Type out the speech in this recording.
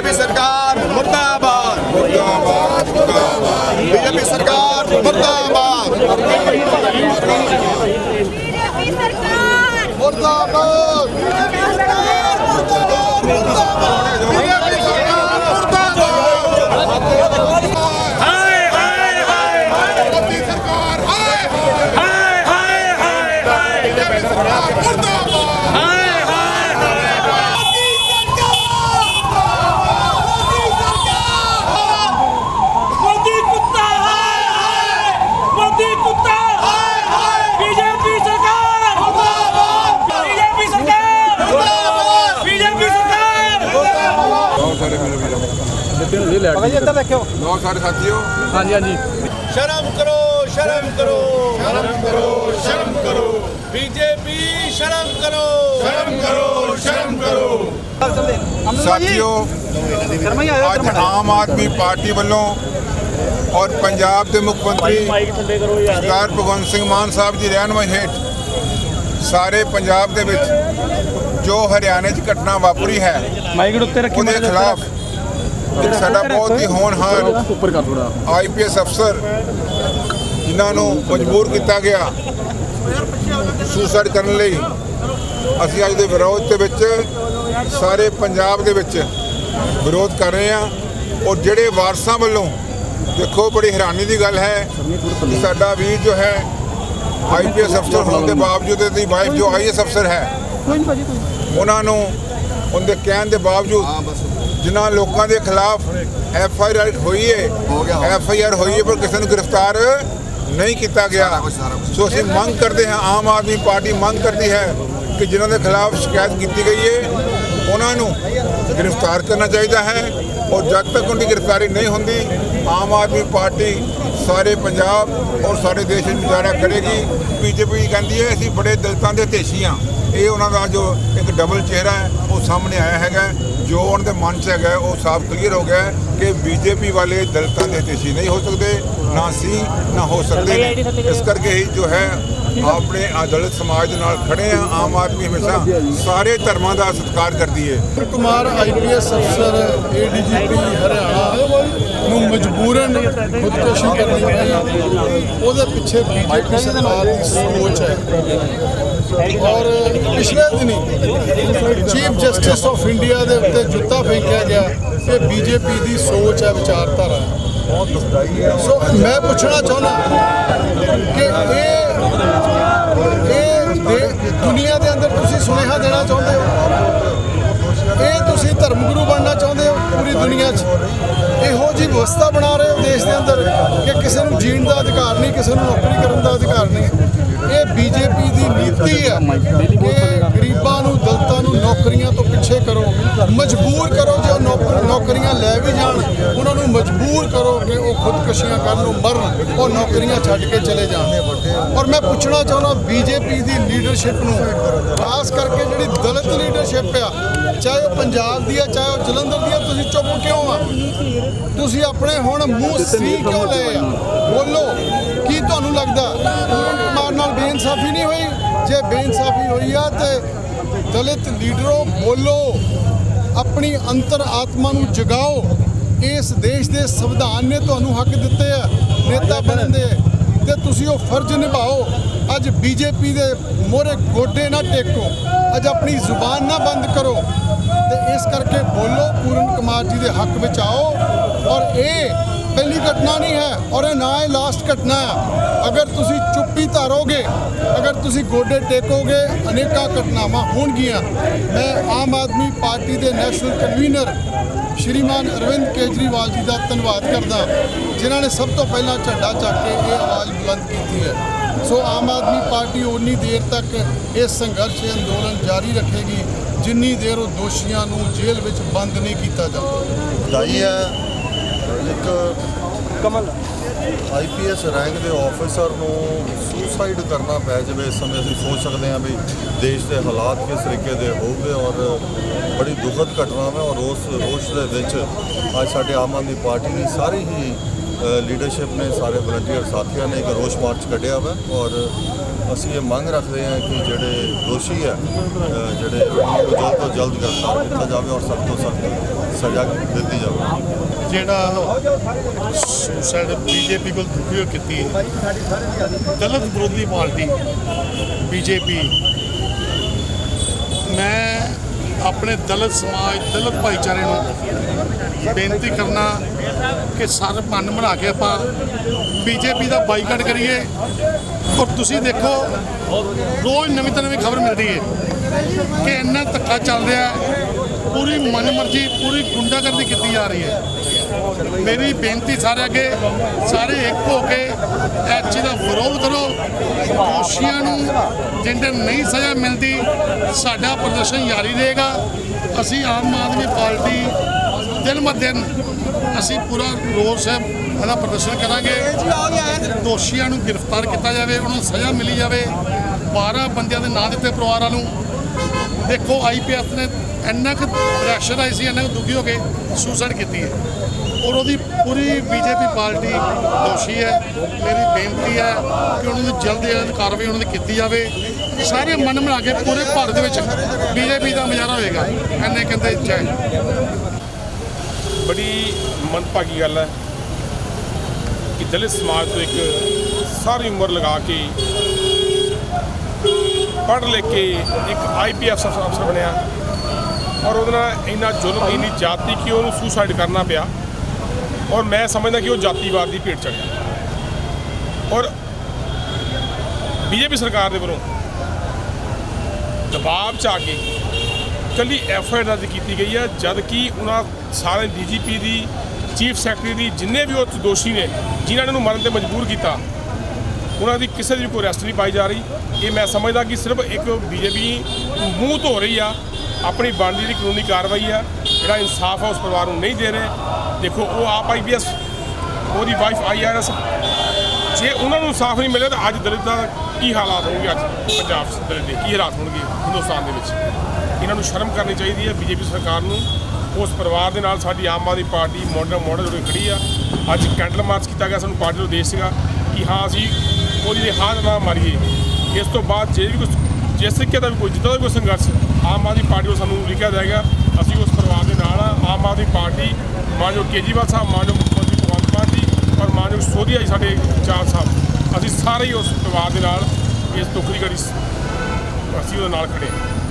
BJP ਸਰਕਾਰ ਮੁਰਦਾਬਾਦ। ਮੁਰਦਾਬਾਦ। ਮੁਰਦਾਬਾਦ। ਬੀਜੇਪੀ ਸਰਕਾਰ ਮੁਰਦਾਬਾਦ ਬੀਜੇਪੀ ਸਰਕਾਰ ਮੁਰਦਾਬਾਦ ਬੀਜੇਪੀ ਸਰਕਾਰ ਬੀਜੇਪੀ ਸਰਕਾਰ ਮੁਰਦਾਬਾਦ ਹਾਏ ਹਾਏ ਹਾਏ ਮੋਦੀ ਸਰਕਾਰ ਹਾਏ ਹਾਏ ਹਾਏ ਹਾਏ ਹਾਏ ਬੀਜੇਪੀ ਸਰਕਾਰ ਮੁਰਦਾਬਾਦ ਹਾਏ ਹਾਏ ਮੋਦੀ ਕੁੱਤਾ ਹਾਏ ਹਾਏ ਮੋਦੀ ਕੁੱਤਾ ਹਾਏ ਹਾਏ ਬੀਜੇਪੀ ਸਰਕਾਰ ਮੁਰਦਾਬਾਦ ਬੀਜੇਪੀ ਸਰਕਾਰ ਮੁਰਦਾਬਾਦ ਬੀਜੇਪੀ ਸਰਕਾਰ ਬਹੁਤ ਸਾਰੇ ਮੇਰੇ ਵੀਰੋ ਬਹੁਤ ਸਾਰੇ ਸਾਥੀਓ ਸ਼ਰਮ ਕਰੋ ਸ਼ਰਮ ਕਰੋ। ਸ਼ਰਮ ਕਰੋ ਸ਼ਰਮ ਕਰੋ। ਬੀਜੇਪੀ ਸ਼ਰਮ ਕਰੋ। ਸ਼ਰਮ ਕਰੋ ਸ਼ਰਮ ਕਰੋ। ਸਾਥੀਓ ਅੱਜ ਆਮ ਆਦਮੀ ਪਾਰਟੀ ਵੱਲੋਂ ਔਰ ਪੰਜਾਬ ਦੇ ਮੁੱਖ ਮੰਤਰੀ ਸਰਦਾਰ ਭਗਵੰਤ ਸਿੰਘ ਮਾਨ ਸਾਹਿਬ ਦੀ ਰਹਿਨਮਾਈ ਹੇਠ ਸਾਰੇ ਪੰਜਾਬ ਦੇ ਵਿੱਚ ਜੋ ਹਰਿਆਣੇ 'ਚ ਘਟਨਾ ਵਾਪਰੀ ਹੈ ਮਾਈਕ ਉੱਤੇ ਰੱਖੀ ਉਹਦੇ ਖਿਲਾਫ ਇੱਕ ਸਾਡਾ ਬਹੁਤ ਹੀ ਹੋਣਹਾਰ ਉੱਪਰ ਕਰ ਥੋੜਾ ਆਈਪੀਐਸ ਅਫਸਰ ਜਿਨ੍ਹਾਂ ਨੂੰ ਮਜਬੂਰ ਕੀਤਾ ਗਿਆ ਸੁਸਾਈਡ ਕਰਨ ਲਈ। ਅਸੀਂ ਅੱਜ ਦੇ ਵਿਰੋਧ ਦੇ ਵਿੱਚ ਸਾਰੇ ਪੰਜਾਬ ਦੇ ਵਿੱਚ ਵਿਰੋਧ ਕਰ ਰਹੇ ਹਾਂ। ਔਰ ਜਿਹੜੇ ਵਾਰਸਾਂ ਵੱਲੋਂ ਦੇਖੋ ਬੜੀ ਹੈਰਾਨੀ ਦੀ ਗੱਲ ਹੈ ਕਿ ਸਾਡਾ ਵੀਰ ਜੋ ਹੈ ਆਈਪੀਐਸ ਅਫਸਰ ਹੋਣ ਦੇ ਬਾਵਜੂਦ ਇਹਦੀ ਵਾਈਫ ਜੋ ਆਈਐਸ ਅਫਸਰ ਹੈ ਉਹਨਾਂ ਨੂੰ ਉਹਦੇ ਕਹਿਣ ਦੇ ਬਾਵਜੂਦ ਜਿਨ੍ਹਾਂ ਲੋਕਾਂ ਦੇ ਖਿਲਾਫ ਐਫ ਆਈ ਆਰ ਹੋਈ ਹੈ ਐਫ ਆਈ ਆਰ ਹੋਈ ਹੈ ਪਰ ਕਿਸੇ ਨੂੰ ਗ੍ਰਿਫਤਾਰ ਨਹੀਂ ਕੀਤਾ ਗਿਆ। ਸੋ ਅਸੀਂ ਮੰਗ ਕਰਦੇ ਹਾਂ ਆਮ ਆਦਮੀ ਪਾਰਟੀ ਮੰਗ ਕਰਦੀ ਹੈ ਕਿ ਜਿਨ੍ਹਾਂ ਦੇ ਖਿਲਾਫ ਸ਼ਿਕਾਇਤ ਕੀਤੀ ਗਈ ਹੈ ਉਹਨਾਂ ਨੂੰ ਗ੍ਰਿਫਤਾਰ ਕਰਨਾ ਚਾਹੀਦਾ ਹੈ ਔਰ ਜਦ ਤੱਕ ਉਹਦੀ ਗ੍ਰਿਫਤਾਰੀ ਨਹੀਂ ਹੁੰਦੀ, ਆਮ ਆਦਮੀ ਪਾਰਟੀ ਸਾਰੇ ਪੰਜਾਬ ਔਰ ਸਾਰੇ ਦੇਸ਼ ਵਿੱਚ ਮੁਜ਼ਾਹਰਾ ਕਰੇਗੀ। ਬੀਜੇਪੀ ਕਹਿੰਦੀ ਹੈ, ਅਸੀਂ ਬੜੇ ਦਲਤਾਂ ਦੇ ਢੇਸ਼ੀ ਹਾਂ। ਇਹ ਉਹਨਾਂ ਦਾ ਜੋ ਇੱਕ ਡਬਲ ਚਿਹਰਾ ਹੈ, ਉਹ ਸਾਹਮਣੇ ਆਇਆ ਹੈਗਾ ਜੋ ਉਹਨਾਂ ਦੇ ਮਨ 'ਚ ਹੈਗਾ, ਉਹ ਸਾਫ਼ ਕਲੀਅਰ ਹੋ ਗਿਆ ਹੈ ਕਿ ਬੀਜੇਪੀ ਵਾਲੇ ਦਲਤਾਂ ਦੇ ਹਿਤੈਸ਼ੀ ਨਹੀਂ ਹੋ ਸਕਦੇ, ਨਾ ਸੀ, ਨਾ ਹੋ ਸਕਦੇ ਇਸ ਕਰਕੇ ਹੀ ਜੋ ਹੈ ਆਪਣੇ ਆ ਸਮਾਜ ਦੇ ਨਾਲ ਖੜੇ ਆ, ਆਮ ਆਦਮੀ ਹਮੇਸ਼ਾ ਸਾਰੇ ਧਰਮਾਂ ਦਾ ਸਤਿਕਾਰ ਕਰਦੀ ਹੈ ਕੁਮਾਰ ਆਈਪੀਐਸ ਅਫਸਰ ਏਡੀਜੀਪੀ ਹਰਿਆਣਾ ਨੂੰ ਮਜਬੂਰਨ ਖੁਦਕੁਸ਼ੀ ਕਰਨੀ ਪਈ। ਉਹਦੇ ਪਿੱਛੇ ਬੀਜੇਪੀ ਸਰਕਾਰ ਦੀ ਸੋਚ ਹੈ। ਔਰ ਪਿਛਲੇ ਦਿਨੀ ਚੀਫ ਜਸਟਿਸ ਆਫ ਇੰਡੀਆ ਦੇ ਉੱਤੇ ਜੁੱਤਾ ਫੇਂਕਿਆ ਗਿਆ। ਕਿ ਬੀਜੇਪੀ ਦੀ ਸੋਚ ਹੈ, ਵਿਚਾਰਧਾਰਾ ਹੈ। ਸੋ ਮੈਂ ਪੁੱਛਣਾ ਚਾਹੁੰਦਾ ਕਿ ਇਹ ਇਹ ਦੇ- ਦੁਨੀਆ ਦੇ ਅੰਦਰ ਤੁਸੀਂ ਸੁਨੇਹਾ ਦੇਣਾ ਚਾਹੁੰਦੇ ਹੋ? ਇਹ ਤੁਸੀਂ ਧਰਮ ਗੁਰੂ ਬਣਨਾ ਚਾਹੁੰਦੇ ਹੋ ਪੂਰੀ ਦੁਨੀਆ 'ਚ? ਇਹੋ ਜੀ ਵਿਵਸਥਾ ਬਣਾ ਰਹੇ ਹੋ ਦੇਸ਼ ਦੇ ਅੰਦਰ ਕਿ ਕਿਸੇ ਨੂੰ ਜੀਣ ਦਾ ਅਧਿਕਾਰ ਨਹੀਂ, ਕਿਸੇ ਨੂੰ ਨੌਕਰੀ ਕਰਨ ਦਾ ਅਧਿਕਾਰ ਨਹੀਂ? ਇਹ ਬੀਜੇਪੀ ਦੀ ਨੀਤੀ ਹੈ ਕਿ ਗਰੀਬਾਂ ਨੂੰ, ਦਲਤਾਂ ਨੂੰ ਨੌਕਰੀਆਂ ਤੋਂ ਪਿੱਛੇ ਕਰੋ, ਮਜਬੂਰ ਕਰੋ ਜੇ ਉਹ ਨੌਕਰ- ਨੌਕਰੀਆਂ ਲੈ ਵੀ ਜਾਣ, ਉਹਨਾਂ ਨੂੰ ਮਜਬੂਰ ਕਰੋ ਕਿ ਉਹ ਖੁਦਕੁਸ਼ੀਆਂ ਕਰਨ ਨੂੰ ਮਰਨ, ਉਹ ਨੌਕਰੀਆਂ ਛੱਡ ਕੇ ਚਲੇ ਜਾਣ। ਔਰ ਮੈਂ ਪੁੱਛਣਾ ਚਾਹੁੰਦਾ, ਬੀਜੇਪੀ ਦੀ ਲੀਡਰਸ਼ਿਪ ਨੂੰ, ਖਾਸ ਕਰਕੇ ਜਿਹੜੀ ਦਲਿਤ ਲੀਡਰਸ਼ਿਪ ਆ, ਚਾਹੇ ਉਹ ਪੰਜਾਬ ਦੀ ਆ, ਚਾਹੇ ਉਹ ਜਲੰਧਰ ਦੀ ਆ, ਤੁਸੀਂ ਚੁੱਪ ਕਿਉਂ ਆ? ਤੁਸੀਂ ਆਪਣੇ ਹੁਣ ਮੂੰਹ ਸੀ ਕਿਉਂ ਲਏ ਆ? ਬੋਲੋ, ਕੀ ਤੁਹਾਨੂੰ ਲੱਗਦਾ? ਕੁਮਾਰ ਨਾਲ ਬੇਇਨਸਾਫੀ ਨਹੀਂ ਹੋਈ? ਜੇ ਬੇਇਨਸਾਫੀ ਹੋਈ ਆ, ਤੇ ਦਲਿਤ ਲੀਡਰੋ ਬੋਲੋ। ਆਪਣੀ ਅੰਤਰ ਆਤਮਾ ਨੂੰ ਜਗਾਓ। ਇਸ ਦੇਸ਼ ਦੇ ਸੰਵਿਧਾਨ ਨੇ ਤੁਹਾਨੂੰ ਹੱਕ ਦਿੱਤੇ ਆ ਨੇਤਾ ਬਣਨ ਦੇ। ਤੇ ਤੁਸੀਂ ਉਹ ਫਰਜ਼ ਨਿਭਾਓ। ਅੱਜ ਬੀਜੇਪੀ ਦੇ ਮੋਹਰੇ ਗੋਡੇ ਨਾ ਟੇਕੋ। ਅੱਜ ਆਪਣੀ ਜ਼ੁਬਾਨ ਨਾ ਬੰਦ ਕਰੋ। ਤੇ ਇਸ ਕਰਕੇ ਬੋਲੋ ਪੂਰਨ ਕੁਮਾਰ ਜੀ ਦੇ ਹੱਕ ਵਿੱਚ ਆਓ। ਔਰ ਇਹ ਪਹਿਲੀ ਘਟਨਾ ਨਹੀਂ ਹੈ ਔਰ ਇਹ ਨਾ ਇਹ ਲਾਸਟ ਘਟਨਾ ਹੈ। ਅਗਰ ਤੁਸੀਂ ਚੁੱਪੀ ਧਾਰੋਗੇ ਅਗਰ ਤੁਸੀਂ ਗੋਡੇ ਟੇਕੋਗੇ ਅਨੇਕਾਂ ਘਟਨਾਵਾਂ ਹੋਣਗੀਆਂ। ਮੈਂ ਆਮ ਆਦਮੀ ਪਾਰਟੀ ਦੇ ਨੈਸ਼ਨਲ ਕਨਵੀਨਰ ਸ਼੍ਰੀਮਾਨ ਅਰਵਿੰਦ ਕੇਜਰੀਵਾਲ ਜੀ ਦਾ ਧੰਨਵਾਦ ਕਰਦਾ ਜਿਨ੍ਹਾਂ ਨੇ ਸਭ ਤੋਂ ਪਹਿਲਾਂ ਝੰਡਾ ਚੱਕ ਕੇ ਇਹ ਆਵਾਜ਼ ਬੁਲੰਦ ਕੀਤੀ ਹੈ। ਸੋ ਆਮ ਆਦਮੀ ਪਾਰਟੀ ਉਨੀ ਦੇਰ ਤੱਕ ਇਹ ਸੰਘਰਸ਼ ਅੰਦੋਲਨ ਜਾਰੀ ਰੱਖੇਗੀ, ਜਿੰਨੀ ਦੇਰ ਉਹ ਦੋਸ਼ੀਆਂ ਨੂੰ ਜੇਲ੍ਹ ਵਿੱਚ ਬੰਦ ਨਹੀਂ ਕੀਤਾ ਜਾਂਦਾ ਵਧਾਈ ਹੈ, ਇੱਕ ਕਮਲ? ਆਈਪੀਐਸ ਰੈਂਕ ਦੇ ਆਫੀਸਰ ਨੂੰ ਸੁਸਾਈਡ ਕਰਨਾ ਪੈ ਜਾਵੇ ਇਸ ਸਮੇਂ ਅਸੀਂ ਸੋਚ ਸਕਦੇ ਹਾਂ ਵੀ ਦੇਸ਼ ਦੇ ਹਾਲਾਤ ਕਿਸ ਤਰੀਕੇ ਦੇ ਹੋਊਗੇ ਔਰ ਬੜੀ ਦੁਖਦ ਘਟਨਾ ਹੈ ਔਰ ਉਸ ਰੋਸ਼ ਦੇ ਵਿੱਚ ਅੱਜ ਸਾਡੇ ਆਮ ਆਦਮੀ ਪਾਰਟੀ ਦੀ ਸਾਰੀ ਹੀ ਲੀਡਰਸ਼ਿਪ ਨੇ ਸਾਰੇ ਵਲੰਟੀਅਰ ਸਾਥੀਆਂ ਨੇ ਇੱਕ ਰੋਸ਼ ਮਾਰਚ ਕੱਢਿਆ ਵਾ ਔਰ ਅਸੀਂ ਇਹ ਮੰਗ ਰੱਖਦੇ ਹਾਂ ਕਿ ਜਿਹੜੇ ਦੋਸ਼ੀ ਆ ਜਿਹੜੇ ਉਹਨਾਂ ਨੂੰ ਜਲਦ ਤੋਂ ਜਲਦ ਗ੍ਰਿਫਤਾਰ ਕੀਤਾ ਜਾਵੇ ਔਰ ਸਖਤ ਤੋਂ ਸਖਤ ਸਜ਼ਾ ਦਿੱਤੀ ਜਾਵੇ। ਜਿਹੜਾ ਸੁਸਾਇਡ ਬੀਜੇਪੀ ਕੋਲ ਦੁਖੀ ਕੀਤੀ ਹੈ। ਦਲਿਤ ਵਿਰੋਧੀ ਪਾਰਟੀ ਬੀਜੇਪੀ ਮੈਂ ਆਪਣੇ ਦਲਿਤ ਸਮਾਜ, ਦਲਿਤ ਭਾਈਚਾਰੇ ਨੂੰ ਬੇਨਤੀ ਕਰਨਾ ਕਿ ਸਰ ਮਨ ਬਣਾ ਕੇ ਆਪਾਂ ਬੀਜੇਪੀ ਦਾ ਬਾਈਕਾਟ ਕਰੀਏ। ਔਰ ਤੁਸੀਂ ਦੇਖੋ, ਰੋਜ਼ ਨਵੀਂ ਤਰ੍ਹਾਂ ਨਵੀਂ ਖਬਰ ਮਿਲਦੀ ਹੈ ਕਿ ਇੰਨਾ ਧੱਕਾ ਚੱਲ ਰਿਹਾ ਪੂਰੀ ਮਨਮਰਜ਼ੀ, ਪੂਰੀ ਗੁੰਡਾਗਰਦੀ ਕੀਤੀ ਜਾ ਰਹੀ ਹੈ। ਮੇਰੀ ਬੇਨਤੀ ਸਾਰੇ ਅੱਗੇ, ਸਾਰੇ ਇੱਕ ਹੋ ਕੇ ਇਹ ਦਾ ਵਿਰੋਧ ਕਰੋ। ਦੋਸ਼ੀਆਂ ਨੂੰ ਜਿੰਦੇ ਨਹੀਂ ਸਜ਼ਾ ਮਿਲਦੀ, ਸਾਡਾ ਪ੍ਰਦਰਸ਼ਨ ਜਾਰੀ ਰਹੇਗਾ। ਅਸੀਂ ਆਮ ਆਦਮੀ ਪਾਰਟੀ ਦਿਨ ਬ ਦਿਨ ਅਸੀਂ ਪੂਰਾ ਰੋਸ ਹੈ, ਇਹਦਾ ਪ੍ਰਦਰਸ਼ਨ ਕਰਾਂਗੇ। ਦੋਸ਼ੀਆਂ ਨੂੰ ਗ੍ਰਿਫਤਾਰ ਕੀਤਾ ਜਾਵੇ, ਉਹਨਾਂ ਨੂੰ ਸਜ਼ਾ ਮਿਲੀ ਜਾਵੇ। 12 ਬੰਦਿਆਂ ਦੇ ਨਾਂ ਦਿੱਤੇ ਪਰਿਵਾਰਾਂ ਨੂੰ। ਦੇਖੋ ਆਈਪੀਐਸ ਨੇ ਇੰਨਾ ਕੁ ਪ੍ਰੈਸ਼ਰ ਆਈ ਸੀ, ਇੰਨਾ ਕੁ ਦੁਖੀ ਹੋ ਕੇ ਸੁਸਾਈਡ ਕੀਤੀ ਹੈ। ਔਰ ਉਹਦੀ ਪੂਰੀ ਬੀਜੇਪੀ ਪਾਰਟੀ ਦੋਸ਼ੀ ਹੈ। ਮੇਰੀ ਬੇਨਤੀ ਹੈ ਕਿ ਉਹਨਾਂ ਦੀ ਜਲਦ ਜਲਦ ਕਾਰਵਾਈ ਉਹਨਾਂ ਦੀ ਕੀਤੀ ਜਾਵੇ। ਸਾਰੇ ਮਨ ਬਣਾ ਕੇ ਪੂਰੇ ਭਾਰਤ ਦੇ ਵਿੱਚ ਬੀਜੇਪੀ ਦਾ ਮੁਜ਼ਾਹਰਾ ਹੋਏਗਾ। ਐਨੇ ਕਹਿੰਦੇ ਜੈ ਬੜੀ ਮੰਦਭਾਗੀ ਗੱਲ ਹੈ ਕਿ ਦਲਿਤ ਸਮਾਜ ਤੋਂ ਇੱਕ ਸਾਰੀ ਉਮਰ ਲਗਾ ਕੇ ਪੜ੍ਹ ਲਿਖ ਕੇ ਇੱਕ ਆਈਪੀਐਸ ਅਫਸਰ ਬਣਿਆ। ਔਰ ਉਹਦੇ ਨਾਲ ਇੰਨਾ ਜ਼ੁਲਮ ਇੰਨੀ ਜਾਤੀ ਕਿ ਉਹਨੂੰ ਸੁਸਾਈਡ ਕਰਨਾ ਪਿਆ। ਔਰ ਮੈਂ ਸਮਝਦਾ ਕਿ ਉਹ ਜਾਤੀਵਾਦ ਦੀ ਭੇਟ ਚੜਿਆ ਔਰ ਬੀਜੇਪੀ ਸਰਕਾਰ ਦੇ ਵੱਲੋਂ ਦਬਾਅ ਚ ਆ ਕੇ ਕੱਲੀ ਐਫ ਆਈ ਦਰਜ ਕੀਤੀ ਗਈ ਹੈ ਜਦ ਕਿ ਉਹਨਾਂ ਸਾਰੇ ਡੀਜੀਪੀ ਦੀ ਚੀਫ ਸੈਕਟਰੀ ਦੀ ਜਿੰਨੇ ਵੀ ਉਹ ਦੋਸ਼ੀ ਨੇ ਜਿਨ੍ਹਾਂ ਨੇ ਉਹਨੂੰ ਮਰਨ ਤੇ ਮਜਬੂਰ ਕੀਤਾ ਉਹਨਾਂ ਦੀ ਕਿਸੇ ਦੀ ਕੋਈ ਅਰੈਸਟ ਨਹੀਂ ਪਾਈ ਜਾ ਰਹੀ। ਇਹ ਮੈਂ ਸਮਝਦਾ ਕਿ ਸਿਰਫ ਇੱਕ ਬੀਜੇਪੀ ਮੂੰਹ ਧੋ ਰਹੀ ਆ ਆਪਣੀ ਬਣਦੀ ਦੀ ਕਾਨੂੰਨੀ ਕਾਰਵਾਈ ਆ। ਜਿਹੜਾ ਇਨਸਾਫ ਆ, ਉਸ ਪਰਿਵਾਰ ਨੂੰ ਨਹੀਂ ਦੇ ਰਹੇ। ਦੇਖੋ, ਉਹ ਆਪ ਆਈਪੀਐਸ ਉਹਦੀ ਵਾਈਫ ਆਈਆਰਐਸ ਜੇ ਉਹਨਾਂ ਨੂੰ ਇਨਸਾਫ ਨਹੀਂ ਮਿਲਿਆ, ਤਾਂ ਅੱਜ ਦਲਿਤ ਦਾ ਕੀ ਹਾਲਾਤ ਹੋਣਗੇ ਅੱਜ? ਪੰਜਾਬ ਦਲਿਤ ਦੇ ਕੀ ਹਾਲਾਤ ਹੋਣਗੇ ਹਿੰਦੁਸਤਾਨ ਦੇ ਵਿੱਚ? ਇਹਨਾਂ ਨੂੰ ਸ਼ਰਮ ਕਰਨੀ ਚਾਹੀਦੀ ਹੈ ਬੀਜੇਪੀ ਸਰਕਾਰ ਨੂੰ। ਉਸ ਪਰਿਵਾਰ ਦੇ ਨਾਲ ਸਾਡੀ ਆਮ ਆਦਮੀ ਪਾਰਟੀ ਮੋਢੇ ਨਾਲ ਮੋਢਾ ਜੋੜ ਖੜੀ ਆ। ਅੱਜ ਕੈਂਡਲ ਮਾਰਚ ਕੀਤਾ ਗਿਆ, ਸਾਨੂੰ ਪਾਰਟੀ ਨੂੰ ਉਦੇਸ਼ ਸੀਗਾ ਕਿ ਹਾਂ, ਅਸੀਂ ਉਹਦੀ ਰਿਹਾਜ਼ ਨਾ ਮਾਰੀਏ। ਇਸ ਤੋਂ ਬਾਅਦ ਜੇ ਵੀ ਕੁਝ ਜਿਸ ਤਰੀਕੇ ਦਾ ਵੀ ਕੋਈ ਜਿੱਦਾਂ ਦਾ ਵੀ ਕੋਈ ਸੰਘਰਸ਼ ਆਮ ਆਦਮੀ ਪਾਰਟੀ ਨੂੰ ਸਾਨੂੰ ਲਿਖਿਆ ਜਾਏਗਾ ਅਸੀਂ ਉਸ ਪਰਿਵਾਰ ਦੇ ਨਾਲ ਆ ਆਮ ਆਦਮੀ ਪਾਰਟੀ ਮਾਨਯੋਗ ਕੇਜਰੀਵਾਲ ਸਾਹਿਬ, ਮਾਨਯੋਗ ਮੁੱਖ ਮੰਤਰੀ ਭਗਵੰਤ ਮਾਨ ਜੀ ਔਰ ਮਾਨਯੋਗ ਸੋਧੀਆ ਜੀ ਸਾਡੇ ਚਾਰ ਸਾਹਿਬ। ਅਸੀਂ ਸਾਰੇ ਹੀ ਉਸ ਪਰਿਵਾਰ ਦੇ ਨਾਲ ਇਸ ਦੁੱਖ ਦੀ ਘੜੀ ਅਸੀਂ ਉਹਦੇ ਨਾਲ ਖੜੇ ਹਾਂ।